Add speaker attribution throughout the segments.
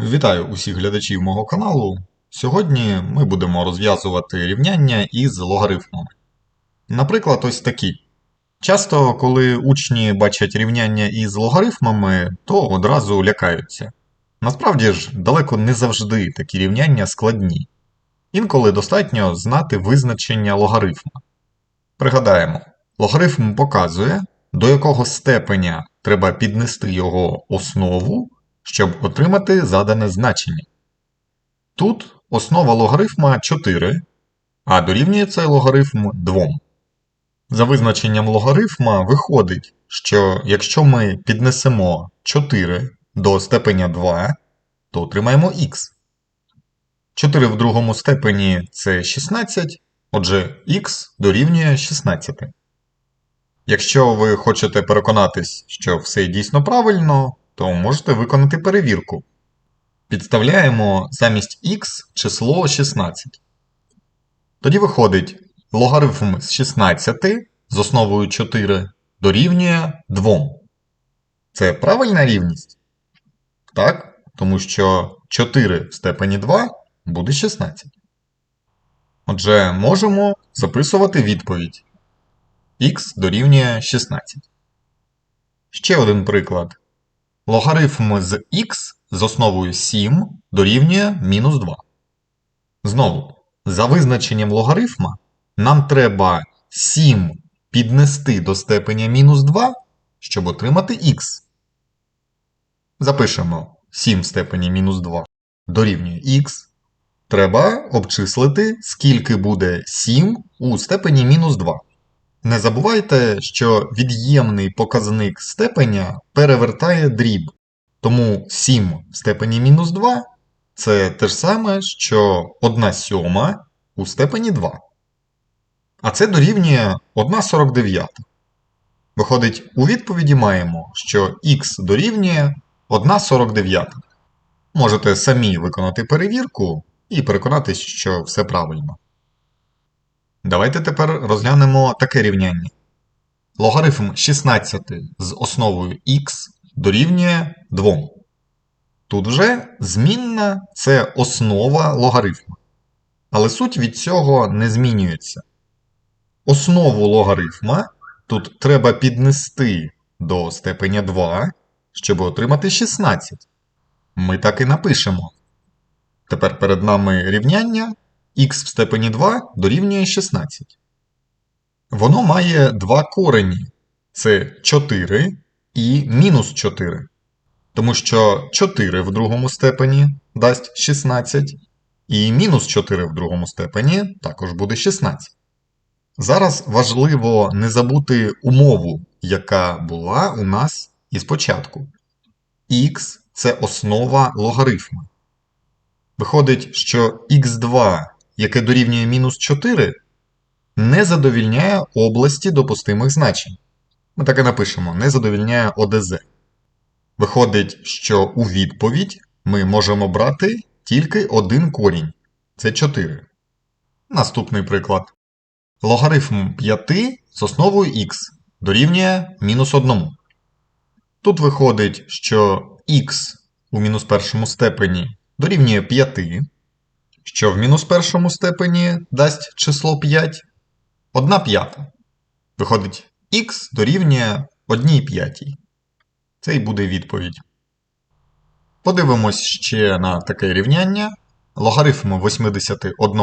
Speaker 1: Вітаю усіх глядачів мого каналу. Сьогодні ми будемо розв'язувати рівняння із логарифмами. Наприклад, ось такі. Часто, коли учні бачать рівняння із логарифмами, то одразу лякаються. Насправді ж, далеко не завжди такі рівняння складні. Інколи достатньо знати визначення логарифма. Пригадаємо, логарифм показує, до якого степеня треба піднести його основу, щоб отримати задане значення. Тут основа логарифма 4, а дорівнює цей логарифм 2. За визначенням логарифма виходить, що якщо ми піднесемо 4 до степеня 2, то отримаємо х. 4 в другому степені це 16, отже х дорівнює 16. Якщо ви хочете переконатись, що все дійсно правильно, то можете виконати перевірку. Підставляємо замість х число 16. Тоді виходить логарифм з 16 з основою 4 дорівнює 2. Це правильна рівність? Так, тому що 4 в степені 2 буде 16. Отже, можемо записувати відповідь. х дорівнює 16. Ще один приклад. Логарифм з х з основою 7 дорівнює мінус 2. Знову, за визначенням логарифма, нам треба 7 піднести до степеня мінус 2, щоб отримати х. Запишемо 7 в степені мінус 2 дорівнює х. Треба обчислити, скільки буде 7 у степені мінус 2. Не забувайте, що від'ємний показник степеня перевертає дріб. Тому 7 в степені мінус 2 це те ж саме, що 1 сьома у степені 2. А це дорівнює 1,49. Виходить, у відповіді маємо, що х дорівнює 1,49. Можете самі виконати перевірку і переконатись, що все правильно. Давайте тепер розглянемо таке рівняння. Логарифм 16 з основою х дорівнює 2. Тут вже змінна це основа логарифму. Але суть від цього не змінюється. Основу логарифма тут треба піднести до степеня 2, щоб отримати 16. Ми так і напишемо. Тепер перед нами рівняння х в степені 2 дорівнює 16. Воно має два корені це 4 і мінус 4. Тому що 4 в другому степені дасть 16, і мінус 4 в другому степені також буде 16. Зараз важливо не забути умову, яка була у нас із початку. Х це основа логарифму. Виходить, що х2 яке дорівнює мінус 4, не задовільняє області допустимих значень. Ми так і напишемо, не задовільняє ОДЗ. Виходить, що у відповідь ми можемо брати тільки один корінь це 4. Наступний приклад. Логарифм 5 з основою х дорівнює мінус 1. Тут виходить, що х у мінус першому степені дорівнює 5 що в мінус першому степені дасть число 5 1 п'ята. Виходить, х дорівнює 1 п'ятій. Це і буде відповідь. Подивимось ще на таке рівняння. Логарифм 81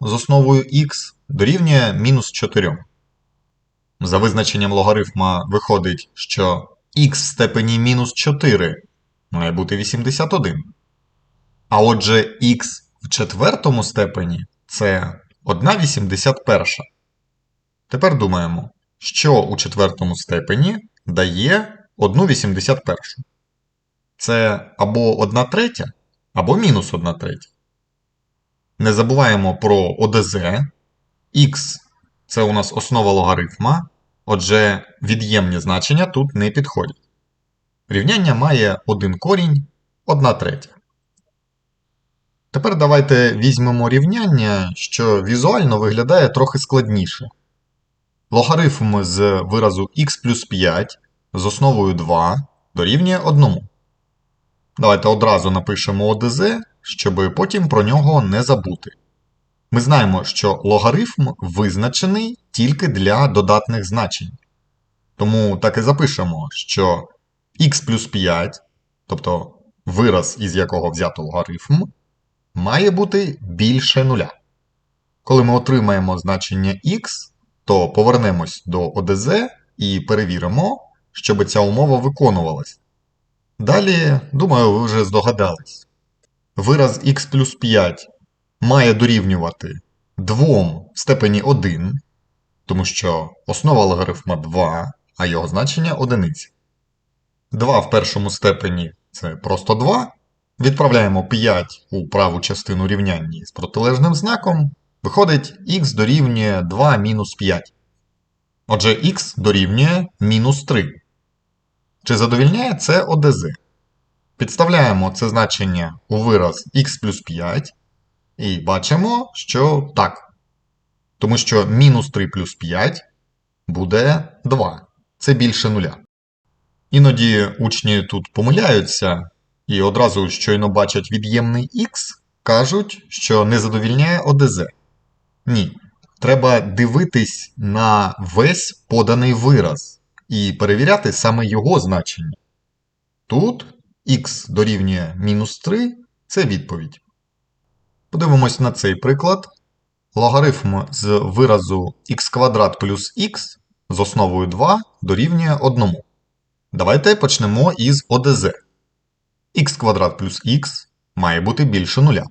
Speaker 1: з основою х дорівнює мінус 4. За визначенням логарифма виходить, що х в степені мінус 4 має бути 81. А отже, х в четвертому степені це 1,81. Тепер думаємо, що у четвертому степені дає 1,81. Це або 1 третя, або мінус 1 третя. Не забуваємо про ОДЗ. Х це у нас основа логарифма, отже, від'ємні значення тут не підходять. Рівняння має один корінь 1 третя. Тепер давайте візьмемо рівняння, що візуально виглядає трохи складніше. Логарифм з виразу х плюс 5 з основою 2 дорівнює 1. Давайте одразу напишемо ОДЗ, щоб потім про нього не забути. Ми знаємо, що логарифм визначений тільки для додатних значень. Тому так і запишемо, що x плюс 5, тобто вираз, із якого взято логарифм, має бути більше нуля. Коли ми отримаємо значення x, то повернемось до ОДЗ і перевіримо, щоб ця умова виконувалась. Далі, думаю, ви вже здогадались. Вираз x плюс 5 має дорівнювати 2 в степені 1, тому що основа логарифма 2, а його значення одиниця. 2 в першому степені це просто 2. Відправляємо 5 у праву частину рівняння з протилежним знаком. Виходить, х дорівнює 2 мінус 5. Отже, х дорівнює мінус 3. Чи задовільняє це ОДЗ? Підставляємо це значення у вираз х плюс 5 і бачимо, що так. Тому що мінус 3 плюс 5 буде 2. Це більше нуля. Іноді учні тут помиляються і одразу щойно бачать від'ємний х, кажуть, що не задовільняє ОДЗ. Ні. Треба дивитись на весь поданий вираз і перевіряти саме його значення. Тут х дорівнює мінус 3 це відповідь. Подивимось на цей приклад. Логарифм з виразу х квадрат плюс х з основою 2 дорівнює 1. Давайте почнемо із ОДЗ. Х квадрат плюс х має бути більше нуля.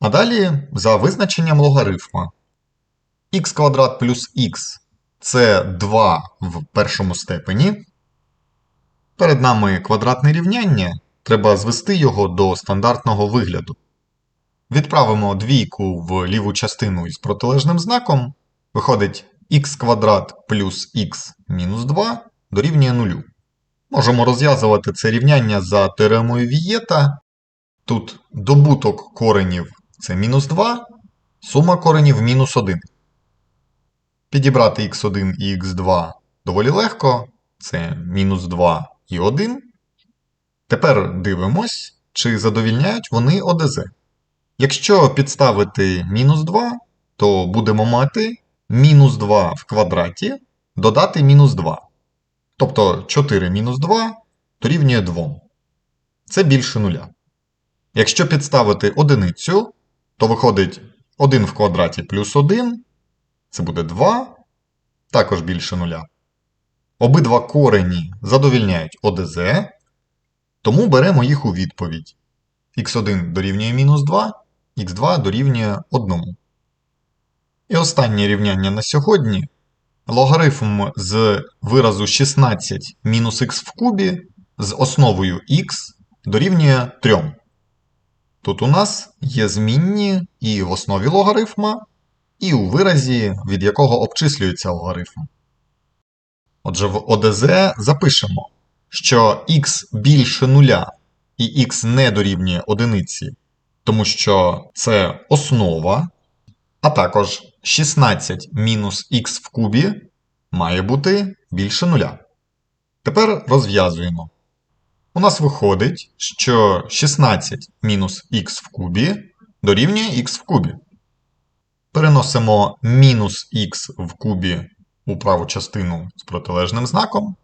Speaker 1: А далі за визначенням логарифма. х квадрат плюс х це 2 в першому степені. Перед нами квадратне рівняння. Треба звести його до стандартного вигляду. Відправимо двійку в ліву частину із протилежним знаком. Виходить х квадрат плюс х мінус 2 дорівнює 0. Можемо розв'язувати це рівняння за теоремою Вієта. Тут добуток коренів це мінус 2, сума коренів мінус 1. Підібрати х1 і х2 доволі легко. Це мінус 2 і 1. Тепер дивимось, чи задовільняють вони ОДЗ. Якщо підставити мінус 2, то будемо мати мінус 2 в квадраті додати мінус 2. Тобто 4 мінус 2 дорівнює 2. Це більше нуля. Якщо підставити одиницю, то виходить 1 в квадраті плюс 1, це буде 2, також більше нуля. Обидва корені задовільняють ОДЗ, тому беремо їх у відповідь. х1 дорівнює мінус 2, х2 дорівнює 1. І останнє рівняння на сьогодні. Логарифм з виразу 16 мінус х в кубі з основою х дорівнює 3. Тут у нас є змінні і в основі логарифма, і у виразі, від якого обчислюється логарифм. Отже, в ОДЗ запишемо, що х більше нуля і х не дорівнює одиниці, тому що це основа, а також 16 мінус х в кубі має бути більше нуля. Тепер розв'язуємо. У нас виходить, що 16 мінус х в кубі дорівнює х в кубі. Переносимо мінус х в кубі у праву частину з протилежним знаком.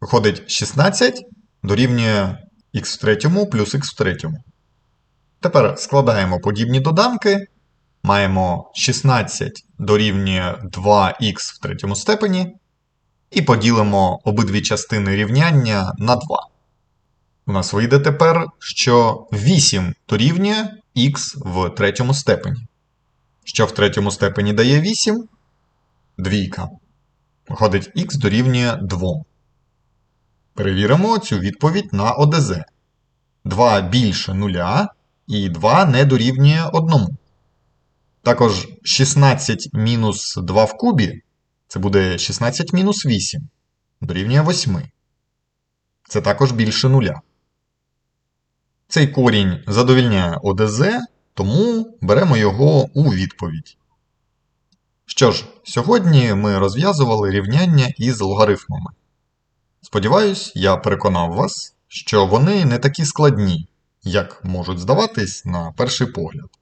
Speaker 1: Виходить 16 дорівнює х в третьому плюс х в третьому. Тепер складаємо подібні доданки. Маємо 16 дорівнює 2х в третьому степені. І поділимо обидві частини рівняння на 2. У нас вийде тепер, що 8 дорівнює х в третьому степені. Що в третьому степені дає 8? Двійка. Виходить, х дорівнює 2. Перевіримо цю відповідь на ОДЗ. 2 більше 0 і 2 не дорівнює 1. Також 16 мінус 2 в кубі це буде 16 мінус 8. Дорівнює 8. Це також більше 0. Цей корінь задовільняє ОДЗ, тому беремо його у відповідь. Що ж, сьогодні ми розв'язували рівняння із логарифмами. Сподіваюсь, я переконав вас, що вони не такі складні, як можуть здаватись на перший погляд.